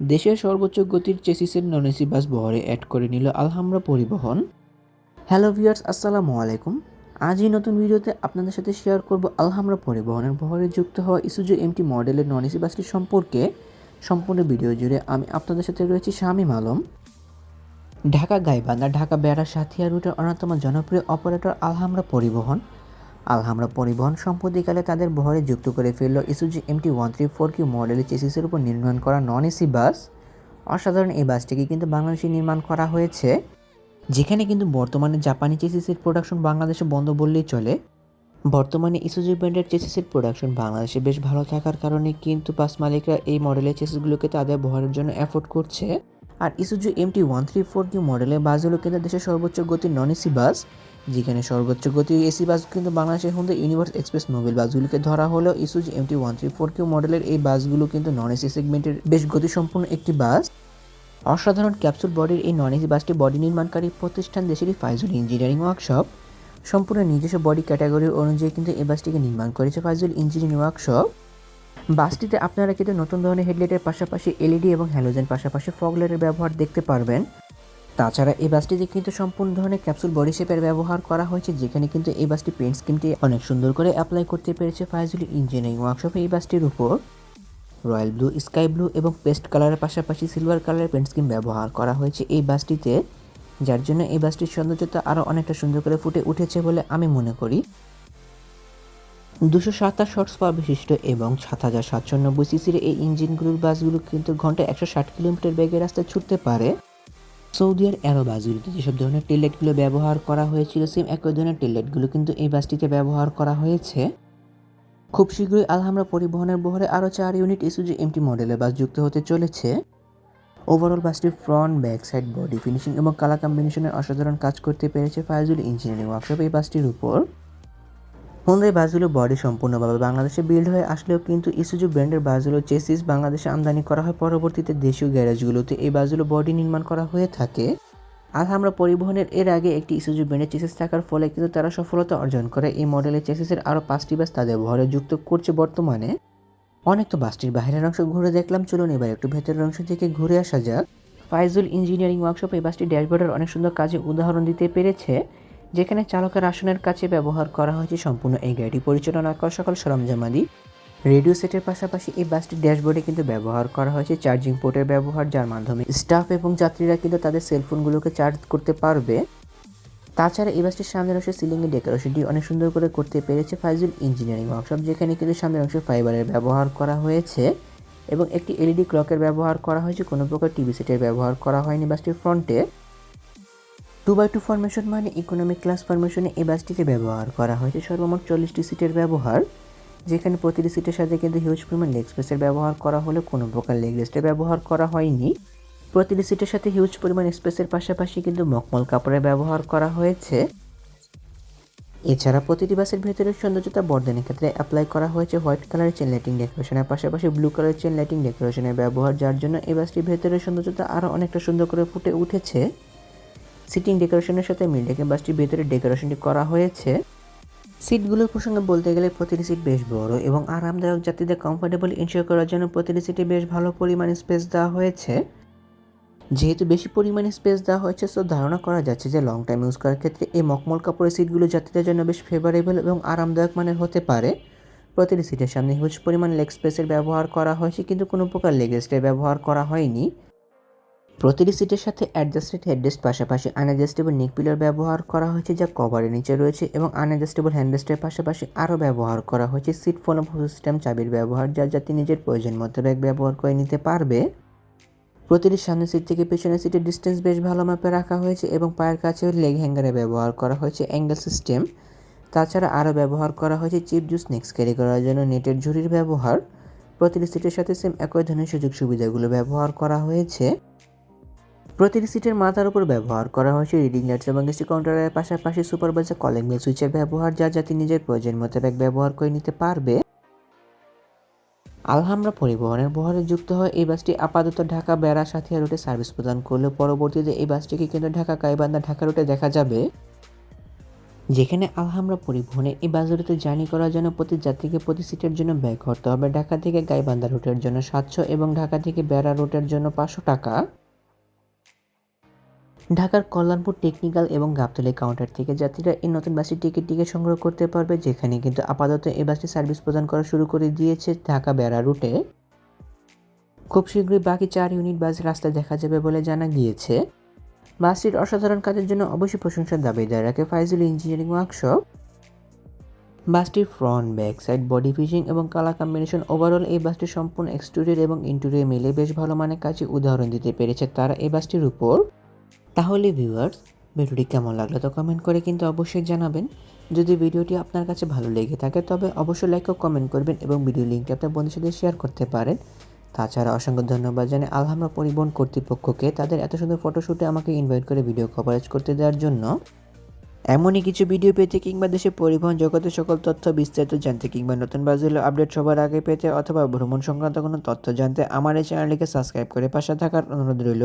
দেশের সর্বোচ্চ গতির চেসিসের নন এসি বাস বহরে অ্যাড করে নিল আলহামরা পরিবহন। হ্যালো ভিউয়ার্স আসসালামু আলাইকুম। আজ এই নতুন ভিডিওতে আপনাদের সাথে শেয়ার করব আলহামরা পরিবহনের বহরে যুক্ত হওয়া ইসুজু এমটি মডেলের নন এসি বাসটি সম্পর্কে। সম্পূর্ণ ভিডিও জুড়ে আমি আপনাদের সাথে রয়েছি শামিম আলম। ঢাকা গাইবান্ধা ঢাকা বেড়া সাথিয়া রুটের অন্যতম জনপ্রিয় অপারেটর আলহামরা পরিবহন। আলহামরা পরিবহন সম্প্রতিকালে তাদের বহরে যুক্ত করে ফেলল Isuzu MT one three four Q মডেলের চেসিসের উপর নির্মাণ করা নন এসি বাস। অসাধারণ এই বাসটিকে কিন্তু বাংলাদেশে নির্মাণ করা হয়েছে, যেখানে কিন্তু বর্তমানে জাপানি চেসিসের প্রোডাকশন বাংলাদেশে বন্ধ বললেই চলে। বর্তমানে ইসুজি ব্র্যান্ডের চেসিসের প্রোডাকশন বাংলাদেশে বেশ ভালো থাকার কারণে কিন্তু বাস মালিকরা এই মডেলের চেসিসগুলোকে তাদের বহরের জন্য অ্যাফোর্ড করছে। আর Isuzu MT one three four Q মডেলের বাসগুলো কিন্তু দেশের সর্বোচ্চ গতির নন এসি বাস। যেখানে সর্বোচ্চ গতি এসি বাস, কিন্তু বাংলাদেশের মধ্যে ইউনিভার্স এক্সপ্রেস নোবেল বাসগুলোকে ধরা হলেও Isuzu MT one three four Q মডেলের এই বাসগুলো কিন্তু নন এসি সেগমেন্টের বেশ গতিসম্পন্ন একটি বাস। অসাধারণ ক্যাপসুল বডির এই নন এসি বাসটি বডি নির্মাণকারী প্রতিষ্ঠান দেশেরই ফাইজুল ইঞ্জিনিয়ারিং ওয়ার্কশপ সম্পূর্ণ নিজস্ব বডি ক্যাটাগরি অনুযায়ী কিন্তু এই বাসটিকে নির্মাণ করেছে ফাইজুল ইঞ্জিনিয়ারিং ওয়ার্কশপ বাসটিতে আপনারা কিন্তু নতুন ধরনের হেডলাইটের পাশাপাশি এলইডি এবং হ্যালোজেন পাশাপাশি ফগলাইটের ব্যবহার দেখতে পারবেন। তাছাড়া এই বাসটিতে কিন্তু সম্পূর্ণ ধরনের ক্যাপসুল বডি শেপের ব্যবহার করা হয়েছে, যেখানে কিন্তু এই বাসটি পেন্ট স্কিমটি অনেক সুন্দর করে অ্যাপ্লাই করতে পেরেছে ফাইজুল ইঞ্জিনিয়ারিং ওয়ার্কশপে এই বাসটির উপর। রয়্যাল ব্লু স্কাই ব্লু এবং পেস্ট কালারের পাশাপাশি সিলভার কালারের পেন্ট স্কিম ব্যবহার করা হয়েছে এই বাসটিতে, যার জন্য এই বাসটির সৌন্দর্যতা আরও অনেকটা সুন্দর করে ফুটে উঠেছে বলে আমি মনে করি। দুশো সাতাশ শর্টস পাওয়ার বিশিষ্ট এবং সাত হাজার সাতশো নব্বই সিসির এই ইঞ্জিনগুলোর বাসগুলো কিন্তু ঘন্টায় একশো ষাট কিলোমিটার বেগে রাস্তায় ছুটতে পারে। সৌদিয়ার অ্যারো বাসগুলিতে যেসব ধরনের টেলেটগুলো ব্যবহার করা হয়েছিল সেম একই ধরনের টেললাইটগুলো কিন্তু এই বাসটিতে ব্যবহার করা হয়েছে। খুব শীঘ্রই আলহামরা পরিবহনের বহরে আরও চার ইউনিট ইসুজি এমটি মডেলের বাস যুক্ত হতে চলেছে। Overall বাসটির front back side body finishing এবং কালার কম্বিনেশনের অসাধারণ কাজ করতে পেরেছে ফায়জুল ইঞ্জিনিয়ারিং ওয়ার্কশপ এই বাসটির উপর। হোন্দাই বাসগুলো বডি সম্পূর্ণভাবে বাংলাদেশে বিল্ড হয়ে আসলেও কিন্তু ইসুজু ব্র্যান্ডের বাসগুলো চেসিস বাংলাদেশে আমদানি করা হয়। পরবর্তীতে দেশীয় গ্যারেজগুলোতে এই বাসগুলো বডি নির্মাণ করা হয়ে থাকে। আর আমরা পরিবহনের এর আগে একটি ইসুজু ব্র্যান্ডের চেসিস থাকার ফলে কিন্তু তারা সফলতা অর্জন করে। এই মডেলের চেসিসের আরও পাঁচটি বাস তাদের বহরে যুক্ত করছে বর্তমানে। অনেক তো বাসটির বাইরের অংশ ঘুরে দেখলাম। চলুন এবার একটু ভেতরের অংশ থেকে ঘুরে আসা যাক। ফাইজুল ইঞ্জিনিয়ারিং ওয়ার্কশপ এই বাসটি ড্যাশবোর্ডের অনেক সুন্দর কাজে উদাহরণ দিতে পেরেছে। যেখানে চালকের আসনের কাছে ব্যবহার করা হয়েছে সম্পূর্ণ এই গাড়ি পরিচালনা করা সকল সরঞ্জামাদি রেডিও সেটের পাশাপাশি এই বাসটির ড্যাশবোর্ডে কিন্তু ব্যবহার করা হয়েছে চার্জিং পোর্টের ব্যবহার, যার মাধ্যমে স্টাফ এবং যাত্রীরা কিন্তু তাদের সেলফোনগুলোকে চার্জ করতে পারবে। তাছাড়া এই বাসটির সামনের অংশে সিলিংয়ের ডেকোরেশনটি অনেক সুন্দর করে করতে পেরেছে ফাইজুল ইঞ্জিনিয়ারিং ওয়ার্কশপ যেখানে কিন্তু সামনের অংশে ফাইবারের ব্যবহার করা হয়েছে এবং একটি এলইডি ক্লকের ব্যবহার করা হয়েছে। কোনো প্রকার টিভি সেটের ব্যবহার করা হয়নি বাসটির ফ্রন্টে টু বাই টু ফরমেশন মানে ইকোনমিক ক্লাস ফরমেশনে এই বাসটিকে ব্যবহার করা হয়েছে সর্বমোট চল্লিশটি সিটের ব্যবহার, যেখানে প্রতিটি সিটের সাথে কিন্তু হিউজ পরিমাণ লেগ স্পেসের ব্যবহার করা হলে কোনো প্রকার লেগ রেস্টের ব্যবহার করা হয়নি। প্রতিটি সিটের সাথে হিউজ পরিমাণ স্পেসের পাশাপাশি কিন্তু মকমল কাপড়ের ব্যবহার করা হয়েছে। এছাড়া প্রতিটি বাসের ভেতরের সৌন্দর্যতা বর্ধনের ক্ষেত্রে অ্যাপ্লাই করা হয়েছে হোয়াইট কালারের চেন লাইটিং ডেকোরেশনের পাশাপাশি ব্লু কালারের চেন লাইটিং ডেকোরেশনের ব্যবহার, যার জন্য এই বাসটির ভেতরের সৌন্দর্যতা আরও অনেকটা সুন্দর করে ফুটে উঠেছে। সিটিং ডেকোরেশনের সাথে মিল রেখে বাসটির ভেতরে ডেকোরেশনটি করা হয়েছে। সিটগুলোর প্রসঙ্গে বলতে গেলে প্রতিটি সিট বেশ বড় এবং আরামদায়ক। যাত্রীদের কমফোর্টেবল ইনশিওর করার জন্য প্রতিটি সিটে বেশ ভালো পরিমাণে স্পেস দেওয়া হয়েছে। যেহেতু বেশি পরিমাণে স্পেস দেওয়া হয়েছে সো ধারণা করা যাচ্ছে যে লং টাইম ইউজ করার ক্ষেত্রে এই মকমল কাপড়ের সিটগুলো যাত্রীদের জন্য বেশ ফেভারেবল এবং আরামদায়ক মানের হতে পারে। প্রতিটি সিটের সামনে হিউজ পরিমাণ লেগ স্পেসের ব্যবহার করা হয়েছে, কিন্তু কোনো প্রকার লেগ রেস্টের ব্যবহার করা হয়নি। প্রতিটি সিটের সাথে অ্যাডজাস্টেড হেডরেস্ট পাশাপাশি আনঅ্যাডজাস্টেবল নিক পিলার ব্যবহার করা হয়েছে যা কভারের নিচে রয়েছে এবং আনঅ্যাডজাস্টেবল হ্যান্ডরেস্টের পাশাপাশি আরও ব্যবহার করা হয়েছে সিট ফোন সিস্টেম চাবির ব্যবহার যা যাত্রী নিজের প্রয়োজন মতো ব্যাগ ব্যবহার করে নিতে পারবে। প্রতিটি সামনের সিট থেকে পেছনের সিটের ডিস্টেন্স বেশ ভালো মাপে রাখা হয়েছে এবং পায়ের কাছে লেগ হ্যাঙ্গারে ব্যবহার করা হয়েছে অ্যাঙ্গেল সিস্টেম তাছাড়া আরও ব্যবহার করা হয়েছে চিপ জুস নেক্সট ক্যারি করার জন্য নেটের ঝুড়ির ব্যবহার। প্রতিটি সিটের সাথে সেম একই ধরনের সুযোগ সুবিধাগুলো ব্যবহার করা হয়েছে। প্রতিটি সিটের মাথার উপর ব্যবহার করা হয়েছে রিডিং লাইটস এবং এসি কাউন্টারের পাশাপাশি সুপারভাইজার কলিং বেল সুইচের ব্যবহার, যা যাতে নিজের প্রয়োজন মতো ব্যাগ ব্যবহার করে নিতে পারবে। আলহামরা পরিবহনের বহরে যুক্ত হয় এই বাসটি আপাতত ঢাকা বেড়া সাথিয়া রুটে সার্ভিস প্রদান করলেও পরবর্তীতে এই বাসটিকে কিন্তু ঢাকা গাইবান্ধা ঢাকা রুটে দেখা যাবে। যেখানে আলহামরা পরিবহনে এই বাসগুলোতে জার্নি করার জন্য প্রতি যাত্রীকে প্রতি সিটের জন্য ব্যয় করতে হবে। ঢাকা থেকে গাইবান্ধা রুটের জন্য সাতশো এবং ঢাকা থেকে বেড়া রুটের জন্য পাঁচশো টাকা। ঢাকার কল্যাণপুর টেকনিক্যাল এবং গাবতলী কাউন্টার থেকে যাত্রীরা এই নতুন বাসটির টিকিট টিকিট সংগ্রহ করতে পারবে, যেখানে কিন্তু আপাতত এই বাসটি সার্ভিস প্রদান করা শুরু করে দিয়েছে ঢাকা বেড়া রুটে। খুব শীঘ্রই বাকি চার ইউনিট বাস রাস্তায় দেখা যাবে বলে জানা গিয়েছে। বাসটির অসাধারণ কাজের জন্য অবশ্যই প্রশংসার দাবিদার রাখে Faizul engineering workshop. বাসটির front, back side, body finishing এবং কালার কম্বিনেশন ওভারঅল এই বাসটি সম্পূর্ণ এক্সটেরিয়র এবং ইন্টেরিয়র মিলে বেশ ভালো মানের কাজে উদাহরণ দিতে পেরেছে তারা এই বাসটির উপর। তাহলে ভিউয়ার্স ভিডিওটি কেমন লাগল তো কমেন্ট করে কিন্তু অবশ্যই জানাবেন। যদি ভিডিওটি আপনার কাছে ভালো লেগে থাকে, তবে অবশ্যই লাইক ও কমেন্ট করবেন এবং ভিডিও লিঙ্কটি আপনার বন্ধুর সাথে শেয়ার করতে পারেন। তাছাড়া অসংখ্য ধন্যবাদ জানাই আলহামরা পরিবহন কর্তৃপক্ষকে তাদের এত সুন্দর ফটোশ্যুটে আমাকে ইনভাইট করে ভিডিও কভারেজ করতে দেওয়ার জন্য। এমনই কিছু ভিডিও পেতে কিংবা দেশে পরিবহন জগতের সকল তথ্য বিস্তারিত জানতে কিংবা নতুন বাজগুলো আপডেট সবার আগে পেতে অথবা ভ্রমণ সংক্রান্ত কোনো তথ্য জানতে আমার এই চ্যানেলটিকে সাবস্ক্রাইব করে পাশে থাকার অনুরোধ রইল।